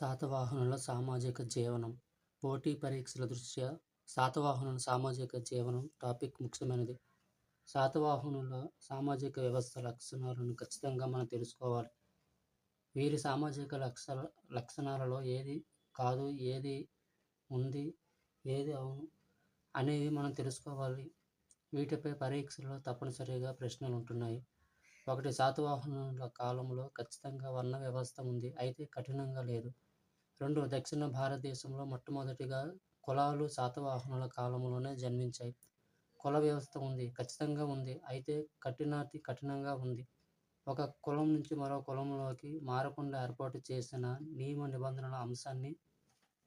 శాతవాహనుల సామాజిక జీవనం. పోటీ పరీక్షల దృష్ట్యా శాతవాహనుల సామాజిక జీవనం టాపిక్ ముఖ్యమైనది. శాతవాహనుల సామాజిక వ్యవస్థ లక్షణాలను ఖచ్చితంగా మనం తెలుసుకోవాలి. వీరి సామాజిక లక్ష లక్షణాలలో ఏది కాదు ఏది ఉంది ఏది అవును అనేవి మనం తెలుసుకోవాలి. వీటిపై పరీక్షలో తప్పనిసరిగా ప్రశ్నలు ఉంటున్నాయి. ఒకటి శాతవాహనుల కాలంలో ఖచ్చితంగా వర్ణ వ్యవస్థ ఉంది. అయితే కఠినంగా లేదు. రెండు దక్షిణ భారతదేశంలో మొట్టమొదటిగా కులాలు శాతవాహనుల కాలంలోనే జన్మించాయి. కుల వ్యవస్థ ఉంది ఖచ్చితంగా ఉంది. అయితే కఠినాతి కఠినంగా ఉంది. ఒక కులం నుంచి మరో కులంలోకి మారకుండా ఏర్పాటు చేసిన నియమ నిబంధనల అంశాన్ని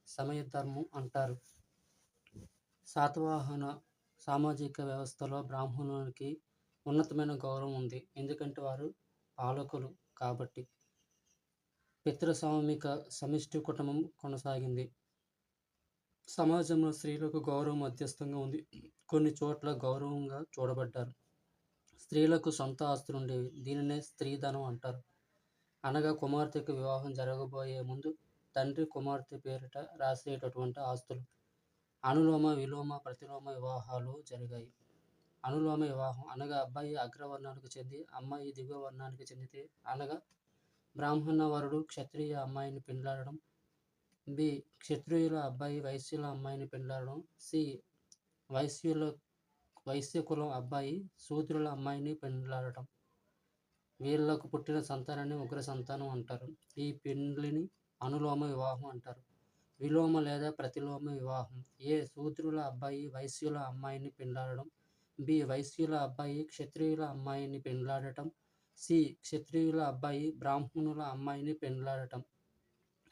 సమయధర్మం అంటారు. శాతవాహన సామాజిక వ్యవస్థలో బ్రాహ్మణునికి ఉన్నతమైన గౌరవం ఉంది. ఎందుకంటే వారు పాలకులు కాబట్టి పితృస్వామిక సమిష్టి కుటుంబం కొనసాగింది. సమాజంలో స్త్రీలకు గౌరవం మధ్యస్థంగా ఉంది. కొన్ని చోట్ల గౌరవంగా చూడబడ్డారు. స్త్రీలకు సొంత ఆస్తులు ఉండేవి. దీనినే స్త్రీధనం అంటారు. అనగా కుమార్తెకు వివాహం జరగబోయే ముందు తండ్రి కుమార్తె పేరిట రాసేటటువంటి ఆస్తులు. అనులోమ విలోమ ప్రతిలోమ వివాహాలు జరిగాయి. అనులోమ వివాహం అనగా అబ్బాయి అగ్రవర్ణానికి చెంది అమ్మాయి దిగువ వర్ణానికి చెందితే అనగా బ్రాహ్మణ వరుడు క్షత్రియ అమ్మాయిని పెండ్లాడడం బి క్షత్రియుల అబ్బాయి వైశ్యుల అమ్మాయిని పెండ్లాడడం సి వైశ్యుల వైశ్య కులం అబ్బాయి శూద్రుల అమ్మాయిని పెండ్లాడటం. వీళ్ళకు పుట్టిన సంతానాన్ని ఉగ్ర సంతానం అంటారు. ఈ పెండ్లిని అనులోమ వివాహం అంటారు. విలోమ లేదా ప్రతిలోమ వివాహం. ఏ శూద్రుల అబ్బాయి వైశ్యుల అమ్మాయిని పెండ్లాడడం బి వైశ్యుల అబ్బాయి క్షత్రియుల అమ్మాయిని పెండ్లాడటం సి. క్షత్రియుల అబ్బాయి బ్రాహ్మణుల అమ్మాయిని పెండ్లాడటం.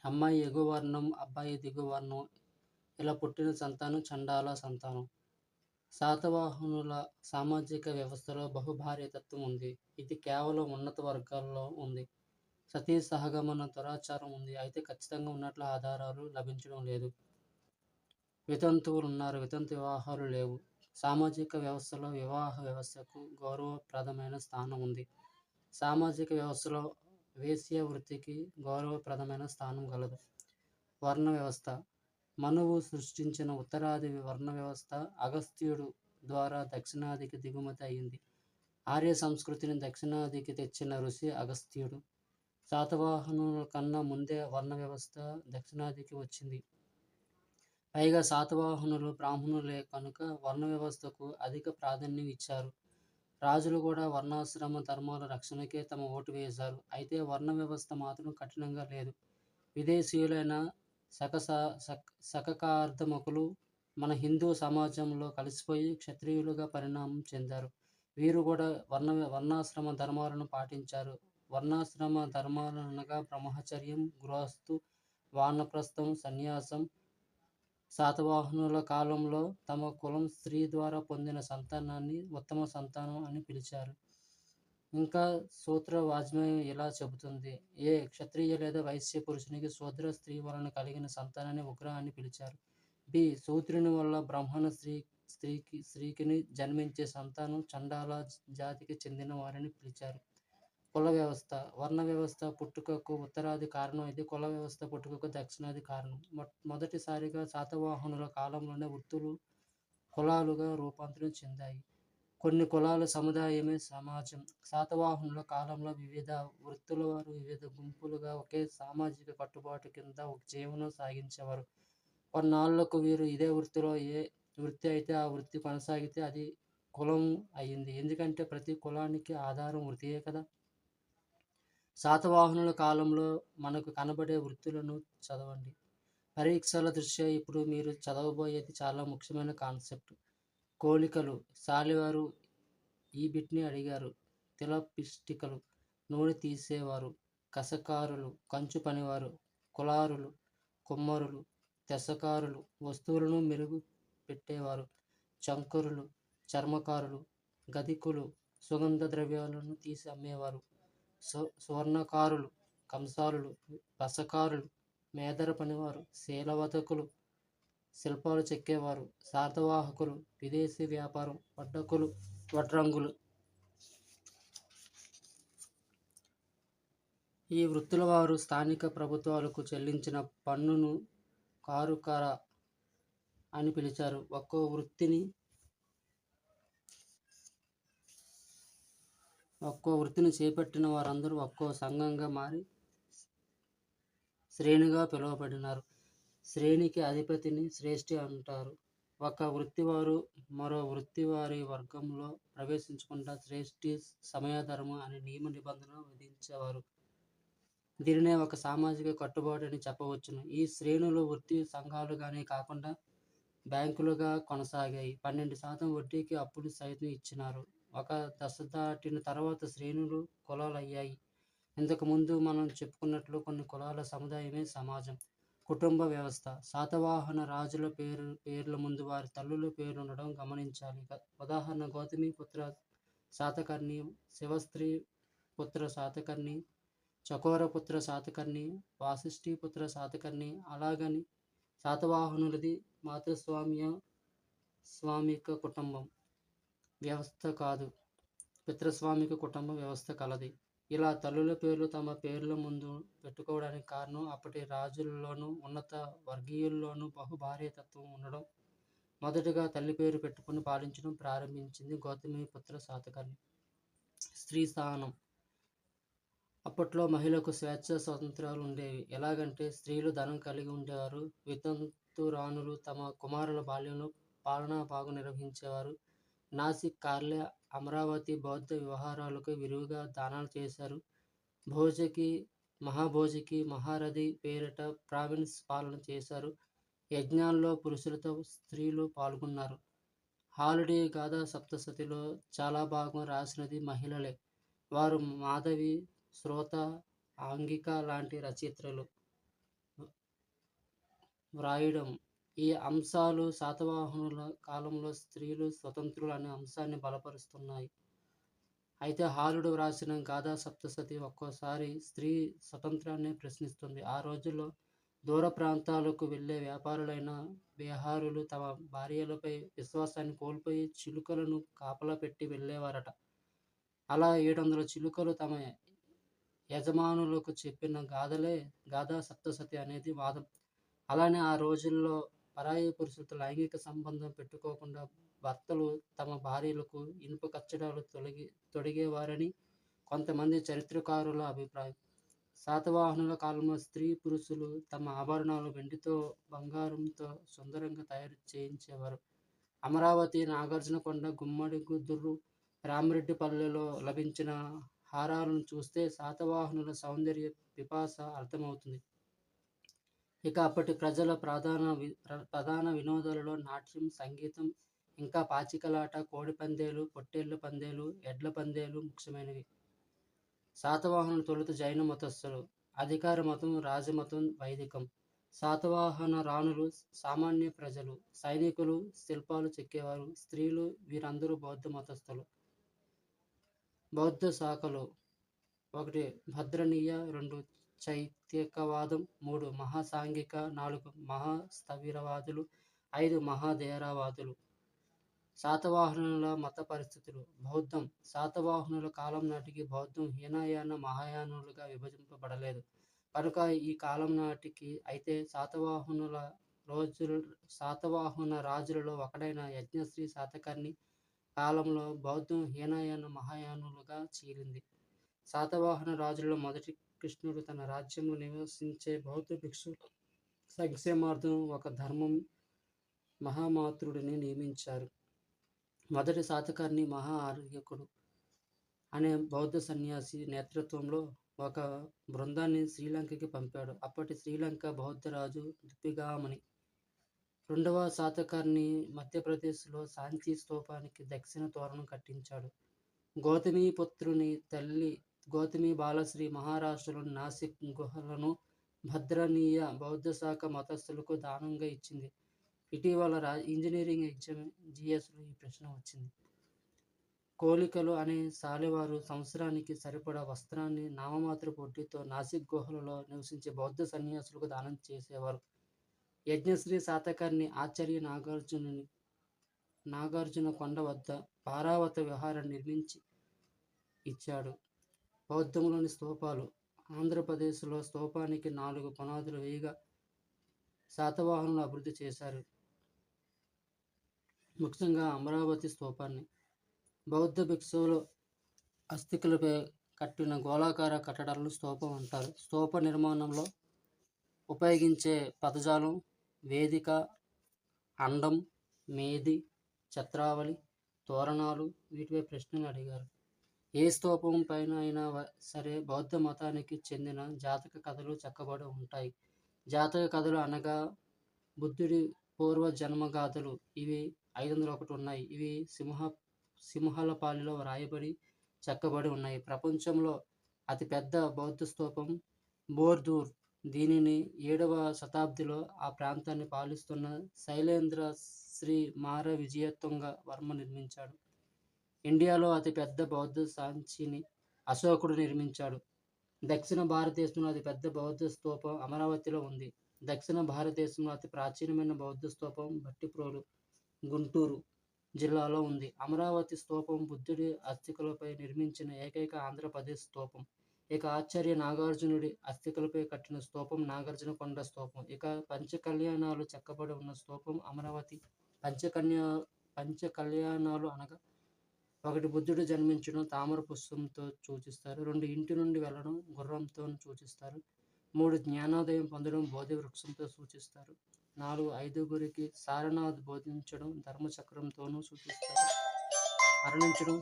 అమ్మాయి ఎగువ వర్ణం అబ్బాయి దిగువ వర్ణం ఇలా పుట్టిన సంతానం చండాల సంతానం. శాతవాహనుల సామాజిక వ్యవస్థలో బహుభార్యతత్వం ఉంది. ఇది కేవలం ఉన్నత వర్గాల్లో ఉంది. సతీ సహగమన దురాచారం ఉంది. అయితే ఖచ్చితంగా ఉన్నట్లు ఆధారాలు లభించడం లేదు. వితంతువులు ఉన్నారు వితంతు వివాహాలు లేవు. సామాజిక వ్యవస్థలో వివాహ వ్యవస్థకు గౌరవప్రదమైన స్థానం ఉంది. సామాజిక వ్యవస్థలో వేశ్య వృత్తికి గౌరవప్రదమైన స్థానం కలదు వర్ణ వ్యవస్థ. మనువు సృష్టించిన ఉత్తరాది వర్ణ వ్యవస్థ అగస్త్యుడు ద్వారా దక్షిణాదికి దిగుమతి అయింది. ఆర్య సంస్కృతిని దక్షిణాదికి తెచ్చిన ఋషి అగస్త్యుడు. శాతవాహనుల కన్నా ముందే వర్ణ వ్యవస్థ దక్షిణాదికి వచ్చింది. పైగా శాతవాహనులు బ్రాహ్మణులే కనుక వర్ణ వ్యవస్థకు అధిక ప్రాధాన్యం ఇచ్చారు. రాజులు కూడా వర్ణాశ్రమ ధర్మాల రక్షణకే తమ ఓటు వేశారు. అయితే వర్ణ వ్యవస్థ మాత్రం కఠినంగా లేదు. విదేశీయులైన సకస సక్ సకకార్ధముకులు మన హిందూ సమాజంలో కలిసిపోయి క్షత్రియులుగా పరిణామం చెందారు. వీరు కూడా వర్ణ వర్ణాశ్రమ ధర్మాలను పాటించారు. వర్ణాశ్రమ ధర్మాలనగా బ్రహ్మచర్యం గృహస్థు వానప్రస్థం సన్యాసం శాతవాహనుల కాలంలో తమ కులం స్త్రీ ద్వారా పొందిన సంతానాన్ని ఉత్తమ సంతానం అని పిలిచారు. ఇంకా సూత్ర వాజ్మయం ఇలా చెబుతుంది. ఏ క్షత్రియ లేదా వైశ్య పురుషునికి శూద్ర స్త్రీ వలన కలిగిన సంతానాన్ని ఉగ్ర అని పిలిచారు. బి. సూత్రుని వల్ల బ్రాహ్మణ స్త్రీ స్త్రీకి స్త్రీకిని జన్మించే సంతానం చండాల జాతికి చెందిన వారిని పిలిచారు. కుల వ్యవస్థ వర్ణ వ్యవస్థ పుట్టుకకు ఉత్తరాది కారణం అయితే కుల వ్యవస్థ పుట్టుకకు దక్షిణాది కారణం. మొదటిసారిగా శాతవాహనుల కాలంలోనే వృత్తులు కులాలుగా రూపాంతరం చెందాయి. కొన్ని కులాల సముదాయమే సమాజం. శాతవాహనుల కాలంలో వివిధ వృత్తుల వారు వివిధ గుంపులుగా ఒకే సామాజిక కట్టుబాటు కింద ఒక జీవనం సాగించేవారు. కొన్నాళ్ళకు వీరు ఇదే వృత్తిలో ఏ వృత్తి అయితే ఆ వృత్తి కొనసాగితే అది కులం అయింది. ఎందుకంటే ప్రతి కులానికి ఆధారం వృత్తియే కదా. శాతవాహనుల కాలంలో మనకు కనబడే వృత్తులను చదవండి. పరీక్షల దృష్ట్యా ఇప్పుడు మీరు చదవబోయేది చాలా ముఖ్యమైన కాన్సెప్ట్. కోలికలు. సాలివారు ఈ బిట్ని అడిగారు. తిలపిష్టికలు నూనె తీసేవారు. కసకారులు. కంచు పనివారు. కులారులు. కుమ్మరులు. తెసకారులు. వస్తువులను మెరుగు పెట్టేవారు. చంకరులు. చర్మకారులు. గదికులు. సుగంధ ద్రవ్యాలను తీసి అమ్మేవారు. సు సువర్ణకారులు కంసాలులు రసకారులు మేదర పనివారు శీలవతకులు శిల్పాలు చెక్కేవారు శాతవాహకులు విదేశీ వ్యాపారం వడ్డకులు వడ్రంగులు. ఈ వృత్తుల వారు స్థానిక ప్రభుత్వాలకు చెల్లించిన పన్నును కారుకర అని పిలిచారు. ఒక్కో వృత్తిని ఒక్కో వృత్తిని చేపట్టిన వారందరూ ఒక్కో సంఘంగా మారి శ్రేణిగా పిలువబడినారు. శ్రేణికి అధిపతిని శ్రేష్ఠి అంటారు. ఒక వృత్తివారు మరో వృత్తివారి వర్గంలో ప్రవేశించకుండా శ్రేష్ఠి సమయధర్మ అనే నియమ నిబంధన విధించేవారు. దీనినే ఒక సామాజిక కట్టుబాటు అని చెప్పవచ్చును. ఈ శ్రేణులు వృత్తి సంఘాలుగానే కాకుండా బ్యాంకులుగా కొనసాగాయి. పన్నెండు శాతం వడ్డీకి అప్పులు సైతం ఇచ్చినారు. ఒక దశ దాటిన తర్వాత శ్రేణులు కులాలు అయ్యాయి ఇంతకు ముందు మనం చెప్పుకున్నట్లు కొన్ని కులాల సముదాయమే సమాజం కుటుంబ వ్యవస్థ. శాతవాహన రాజుల పేరు పేర్ల ముందు వారి తల్లుల పేరు ఉండడం గమనించాలి. ఉదాహరణ గౌతమి పుత్ర శాతకర్ణి శివస్త్రీ పుత్ర శాతకర్ణి చకోర పుత్ర శాతకర్ణి వాసిష్ఠి పుత్ర శాతకర్ణి. అలాగని శాతవాహనులది మాతృస్వామ్య స్వామిక కుటుంబం. వ్యవస్థ కాదు. పితృస్వామిక కుటుంబ వ్యవస్థ కలది. ఇలా తల్లుల పేర్లు తమ పేర్ల ముందు పెట్టుకోవడానికి కారణం అప్పటి రాజుల్లోనూ ఉన్నత వర్గీయుల్లోనూ బహుభార్యతత్వం ఉండడం. మొదటగా తల్లి పేరు పెట్టుకుని పాలించడం ప్రారంభించింది గౌతమి పుత్ర శాతకర్ణి. స్త్రీ స్థానం. అప్పట్లో మహిళకు స్వేచ్ఛ స్వాతంత్రాలు ఉండేవి. ఎలాగంటే స్త్రీలు ధనం కలిగి ఉండేవారు. వితంతురాణులు తమ కుమారుల బాల్యంలో పాలనా బాగు నిర్వహించేవారు. నాసిక్ కార్లే అమరావతి బౌద్ధ వ్యవహారాలకు విరివిగా దానాలు చేశారు. భోజకి మహాభోజకి మహారథి పేరిట ప్రావిన్స్ పాలన చేశారు. యజ్ఞాల్లో పురుషులతో స్త్రీలు పాల్గొన్నారు. హాలిడే గాథా సప్తసతిలో చాలా భాగం రాసినది మహిళలే. వారు మాధవి శ్రోత ఆంగిక లాంటి రచయిత్రులు. వ్రాయడం ఈ అంశాలు శాతవాహనుల కాలంలో స్త్రీలు స్వతంత్రులు అనే అంశాన్ని బలపరుస్తున్నాయి. అయితే హారుడు వ్రాసిన గాథా సప్తసతి ఒక్కోసారి స్త్రీ స్వతంత్రాన్ని ప్రశ్నిస్తుంది. ఆ రోజుల్లో దూర ప్రాంతాలకు వెళ్ళే వ్యాపారులైన బీహారులు తమ భార్యలపై విశ్వాసాన్ని కోల్పోయి చిలుకలను కాపలా పెట్టి వెళ్ళేవారట. అలా ఏడు వందల చిలుకలు తమ యజమానులకు చెప్పిన గాథలే గాథా సప్తసతి అనేది వాదం. అలానే ఆ రోజుల్లో పరాయి పురుషులతో లైంగిక సంబంధం పెట్టుకోకుండా భర్తలు తమ భార్యలకు ఇనుప కచ్చడాలు తొలగి తొడిగేవారని కొంతమంది చరిత్రకారుల అభిప్రాయం. శాతవాహనుల కాలంలో స్త్రీ పురుషులు తమ ఆభరణాలు వెండితో బంగారంతో సుందరంగా తయారు చేయించేవారు. అమరావతి నాగార్జునకొండ గుమ్మడి గుద్దురు రామరెడ్డిపల్లెలో లభించిన హారాలను చూస్తే శాతవాహనుల సౌందర్య పిపాస అర్థమవుతుంది. ఇక అప్పటి ప్రజల ప్రధాన వి- ప్ర- ప్రధాన వినోదాలలో నాట్యం సంగీతం ఇంకా పాచికలాట కోడి పందేలు పొట్టేళ్ళ పందేలు ఎడ్ల పందేలు ముఖ్యమైనవి. శాతవాహనులు తొలుత జైన మతస్థులు. అధికార మతం రాజమతం వైదికం. శాతవాహన రాణులు సామాన్య ప్రజలు. సైనికులు శిల్పాలు చెక్కేవారు. స్త్రీలు వీరందరూ బౌద్ధ మతస్థులు. బౌద్ధ శాఖలు ఒకటి భద్రనీయ రెండు చైత్యకవాదం మూడు మహాసాంఘిక నాలుగు మహాస్థవిరవాదులు ఐదు మహాదేరావాదులు శాతవాహనుల మత పరిస్థితులు. బౌద్ధం. శాతవాహనుల కాలం నాటికి బౌద్ధం హీనయాన మహాయానులుగా విభజింపబడలేదు. కనుక ఈ కాలం నాటికి అయితే శాతవాహనుల రోజులు శాతవాహన రాజులలో ఒకడైన యజ్ఞశ్రీ శాతకర్ణి కాలంలో బౌద్ధం హీనయాన మహాయానులుగా చీలింది శాతవాహన రాజులలో మొదటి కృష్ణుడు తన రాజ్యంలో నివసించే బౌద్ధ భిక్షు సంక్షేమార్థం ఒక ధర్మం మహామాతృడిని నియమించారు. మొదటి శాతకర్ణి మహా ఆరోగ్యకుడు అనే బౌద్ధ సన్యాసి నేతృత్వంలో ఒక బృందాన్ని శ్రీలంకకి పంపాడు. అప్పటి శ్రీలంక బౌద్ధరాజు దుప్పిగామని. రెండవ శాతకర్ణి మధ్యప్రదేశ్లో శాంతి స్తూపానికి దక్షిణ తోరణం కట్టించాడు. గౌతమి పుత్రుని తల్లి గౌతమి బాలశ్రీ మహారాష్ట్రలోని నాసిక్ గుహలను భద్రనీయ బౌద్ధ శాఖ మతస్థులకు దానంగా ఇచ్చింది. ఇటీవల రా ఇంజనీరింగ్ ఎగ్జామ్ జిఎస్లో ఈ ప్రశ్న వచ్చింది. కోలికలు అనే సాలెవారు సంవత్సరానికి సరిపడా వస్త్రాన్ని నామమాత్ర పొట్టితో నాసిక్ గుహలలో నివసించే బౌద్ధ సన్యాసులకు దానం చేసేవారు. యజ్ఞశ్రీ శాతకర్ణి ఆచార్య నాగార్జునుని నాగార్జున కొండ వద్ద పారావత విహారం నిర్మించి ఇచ్చాడు. బౌద్ధంలోని స్తూపాలు. ఆంధ్రప్రదేశ్లో స్తూపానికి నాలుగు పునాదులు వేయగా శాతవాహనులు అభివృద్ధి చేశారు. ముఖ్యంగా అమరావతి స్తూపాన్ని. బౌద్ధ భిక్షువులు అస్థికలపై కట్టిన గోళాకార కట్టడాలను స్తూపం అంటారు. స్తూప నిర్మాణంలో ఉపయోగించే పదజాలం వేదిక అండం మేది ఛత్రావళి తోరణాలు వీటిపై ప్రశ్నలు అడిగారు. ఏ స్తూపం పైన అయినా సరే బౌద్ధ మతానికి చెందిన జాతక కథలు చెక్కబడి ఉంటాయి. జాతక కథలు అనగా బుద్ధుడి పూర్వ జన్మగాథలు ఇవి ఐదు వందల ఒకటి ఉన్నాయి. ఇవి సింహ సింహాలపాలిలో వ్రాయబడి చెక్కబడి ఉన్నాయి. ప్రపంచంలో అతిపెద్ద బౌద్ధ స్తూపం బోర్దూర్. దీనిని ఏడవ శతాబ్దిలో ఆ ప్రాంతాన్ని పాలిస్తున్న శైలేంద్ర శ్రీ మార విజయతుంగ వర్మ నిర్మించాడు. ఇండియాలో అతిపెద్ద బౌద్ధ సాంచిని అశోకుడు నిర్మించాడు. దక్షిణ భారతదేశంలో అతిపెద్ద బౌద్ధ స్తూపం అమరావతిలో ఉంది. దక్షిణ భారతదేశంలో అతి ప్రాచీనమైన బౌద్ధ స్తూపం భట్టిప్రోలు గుంటూరు జిల్లాలో ఉంది. అమరావతి స్తూపం బుద్ధుడి అస్థికలపై నిర్మించిన ఏకైక ఆంధ్రప్రదేశ్ స్తూపం. ఇక ఆచార్య నాగార్జునుడి అస్థికలపై కట్టిన స్తూపం నాగార్జున కొండ స్తూపం. ఇక పంచకళ్యాణాలు చెక్కబడి ఉన్న స్తూపం అమరావతి. పంచకన్యా పంచకళ్యాణాలు అనగా ఒకటి బుద్ధుడు జన్మించడం తామర పుష్పంతో సూచిస్తారు రెండు ఇంటి నుండి వెళ్ళడం గుర్రంతో సూచిస్తారు మూడు జ్ఞానోదయం పొందడం బోధి వృక్షంతో సూచిస్తారు. నాలుగు ఐదుగురికి సారనాథ్ బోధించడం ధర్మచక్రంతోనూ సూచిస్తారు. మరణించడం